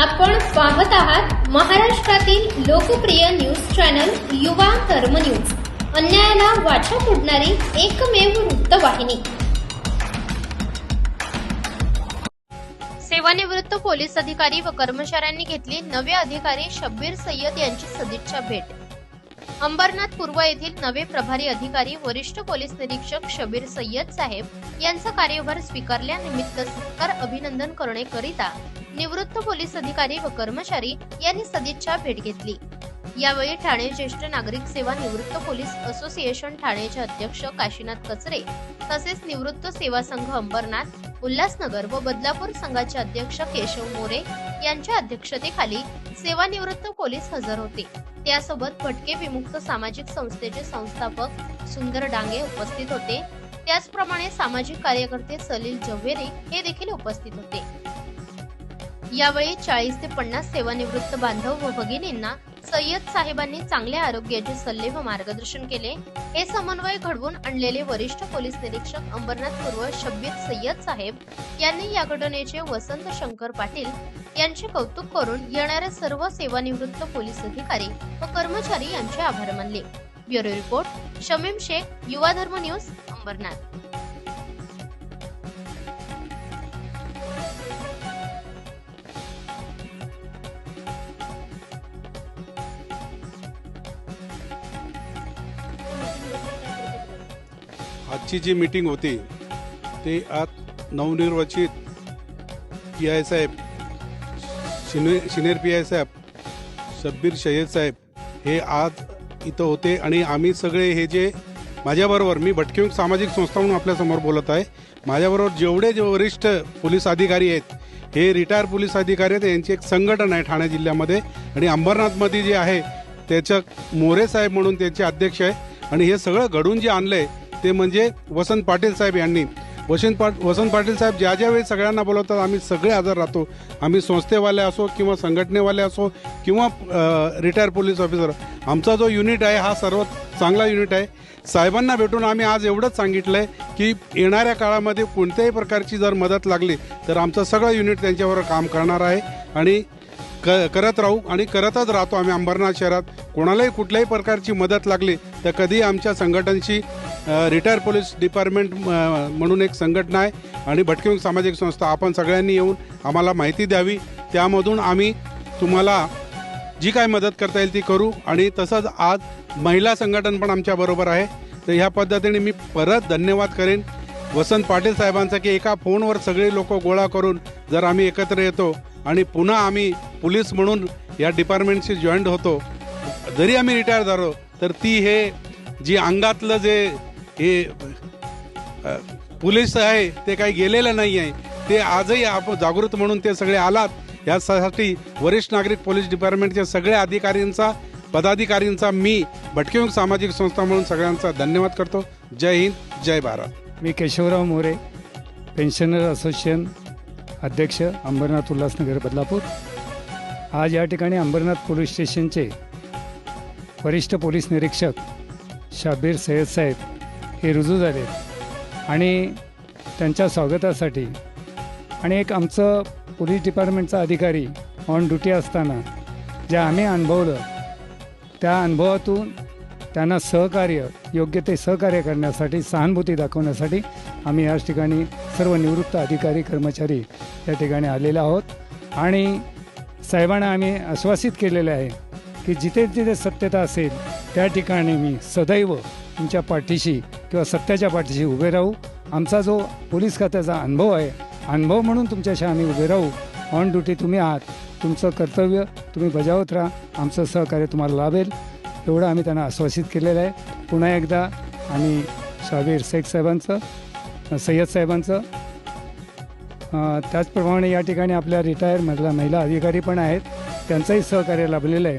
आपण पाहत आहात महाराष्ट्रातील लोकप्रिय न्यूज चॅनल युवा कर्म न्यूज. अन्यायाला वाचा फोडणारी एकमेव वृत्तवाहिनी. सेवानिवृत्त पोलीस अधिकारी व कर्मचाऱ्यांनी घेतली नवे अधिकारी शब्बीर सय्यद यांची सदिच्छा भेट. अंबरनाथ पूर्व येथील नवे प्रभारी अधिकारी वरिष्ठ पोलीस निरीक्षक शबीर सय्यद साहेब यांचा कार्यभार स्वीकारल्यानिमित्त सत्कार अभिनंदन करण्याकरिता निवृत्त पोलीस अधिकारी व कर्मचारी यांनी सदिच्छा भेट घेतली. यावेळी ठाणे ज्येष्ठ नागरिक सेवा निवृत्त पोलीस असोसिएशन ठाणेचे अध्यक्ष काशीनाथ कचरे तसेच निवृत्त सेवा संघ अंबरनाथ उल्हासनगर व बदलापूर संघाचे अध्यक्ष केशव मोरे यांच्या अध्यक्षतेखाली सेवानिवृत्त पोलीस हजर होते. त्यासोबत भटके विमुक्त सामाजिक संस्थेचे संस्थापक सुंदर डांगे उपस्थित होते. त्याचप्रमाणे सामाजिक कार्यकर्ते सलील जव्हेरे हे देखील उपस्थित होते. यावेळी चाळीस ते पन्नास सेवानिवृत्त बांधव व भगिनींना सय्यद साहेबांनी चांगल्या आरोग्याचे सल्ले व मार्गदर्शन केले. हे समन्वय घडवून आणलेले वरिष्ठ पोलीस निरीक्षक अंबरनाथ पूर्व शब्बीर सय्यद साहेब यांनी या घटनेचे वसंत शंकर पाटील यांचे कौतुक करून येणाऱ्या सर्व सेवानिवृत्त पोलीस अधिकारी व कर्मचारी यांचे आभार मानले. ब्युरो रिपोर्ट शमीम शेख युवा धर्म न्यूज अंबरनाथ. आजची जी मीटिंग होती ते आज नवनिर्वाचित पी आय साहेब सिने सिनियर पी आय साहेब शब्बीर शय्यद साहेब हे आज इथं होते आणि आम्ही सगळे हे जे माझ्याबरोबर मी भटके सामाजिक संस्था म्हणून आपल्यासमोर बोलत आहे माझ्याबरोबर जेवढे जे वरिष्ठ पोलीस अधिकारी आहेत हे रिटायर पोलीस अधिकारी आहेत यांची एक संघटन आहे ठाणे जिल्ह्यामध्ये आणि अंबरनाथमध्ये जे आहे त्याचं मोरे साहेब म्हणून त्यांचे अध्यक्ष आहे आणि हे सगळं घडून जे आणलं आहे ते म्हणजे वसंत पाटील साहेब यांनी. वसंत पाट वसंत पाटील साहेब ज्या ज्या वेळी सगळ्यांना बोलवतात आम्ही सगळे हजर राहतो. आम्ही संस्थेवाले असो किंवा संघटनेवाले असो किंवा रिटायर पोलीस ऑफिसर आमचा जो युनिट आहे हा सर्वात चांगला युनिट आहे. साहेबांना भेटून आम्ही आज एवढंच सांगितलं आहे की येणाऱ्या काळामध्ये कोणत्याही प्रकारची जर मदत लागली तर आमचं सगळं युनिट त्यांच्यावर काम करणार आहे. आणि क करत राहू. आणि करतच राहतो आम्ही अंबरनाथ शहरात. कोणालाही कुठल्याही प्रकारची मदत लागली तर कधी आमच्या संघटनशी रिटायर पोलीस डिपार्टमेंट म- म्हणून एक संघटना आहे आणि भटके सामाजिक संस्था आपण सगळ्यांनी येऊन आम्हाला माहिती द्यावी. त्यामधून आम्ही तुम्हाला जी काय मदत करता येईल ती करू आणि तसंच आज महिला संघटन पण आमच्याबरोबर आहे. तर ह्या पद्धतीने मी परत धन्यवाद करेन. वसंत पाटील साहेबांचा की एका फोनवर सगळे लोक गोळा करून जर आम्ही एकत्र येतो आणि पुन्हा आम्ही पोलीस म्हणून या डिपार्टमेंटशी जॉईंट होतो जरी आम्ही रिटायर झालो तर ती हे जी अंगातलं जे हे अ, पोलीस आहे ते काही गेलेलं नाही आहे. ते आजही आपण जागृत म्हणून ते सगळे आलात. यासाठी वरिष्ठ नागरिक पोलीस डिपार्टमेंटच्या सगळ्या अधिकाऱ्यांचा पदाधिकाऱ्यांचा मी भटकेमुख सामाजिक संस्था म्हणून सगळ्यांचा धन्यवाद करतो. जय हिंद जय भारत. मी केशवराव मोरे पेन्शनर असोसिएशन अध्यक्ष अंबरनाथ उल्हासनगर बदलापूर. आज या ठिकाणी अंबरनाथ पोलीस स्टेशनचे वरिष्ठ पोलीस निरीक्षक शाबीर सय्यद साहेब हे रुजू झाले. आणि त्यांच्या स्वागतासाठी आणि एक आमचं पोलीस डिपार्टमेंटचा अधिकारी ऑन ड्युटी असताना जे आम्ही अनुभवलं त्या अनुभवातून त्यांना सहकार्य योग्य ते सहकार्य करण्यासाठी सहानुभूती दाखवण्यासाठी आम्ही याच ठिकाणी सर्व निवृत्त अधिकारी कर्मचारी या ठिकाणी आलेले आहोत. आणि साहेबांना आम्ही आश्वासित केलेले आहे की जिथे जिथे सत्यता असेल त्या ठिकाणी मी सदैव तुमच्या पाठीशी किंवा सत्याच्या पाठीशी उभे राहू. आमचा जो पोलीस खात्याचा अनुभव आहे अनुभव म्हणून तुमच्याशी आम्ही उभे राहू. ऑन ड्युटी तुम्ही आहात तुमचं कर्तव्य तुम्ही बजावत राहा आमचं सहकार्य तुम्हाला लाभेल. एवढं आम्ही त्यांना आश्वासित केलेलं आहे. पुन्हा एकदा आम्ही शाबीर शेख साहेबांचं सय्यद साहेबांचं त्याचप्रमाणे या ठिकाणी आपल्या रिटायर महिला महिला अधिकारी पण आहेत. त्यांचंही सहकार्य लाभलेलं आहे.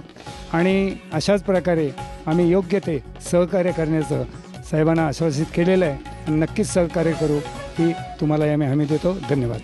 आणि अशाच प्रकारे आम्ही योग्य ते सहकार्य करण्याचं साहेबांना आश्वासित केलेलं आहे. आणि नक्कीच सहकार्य करू ही तुम्हाला आम्ही हमी देतो. धन्यवाद.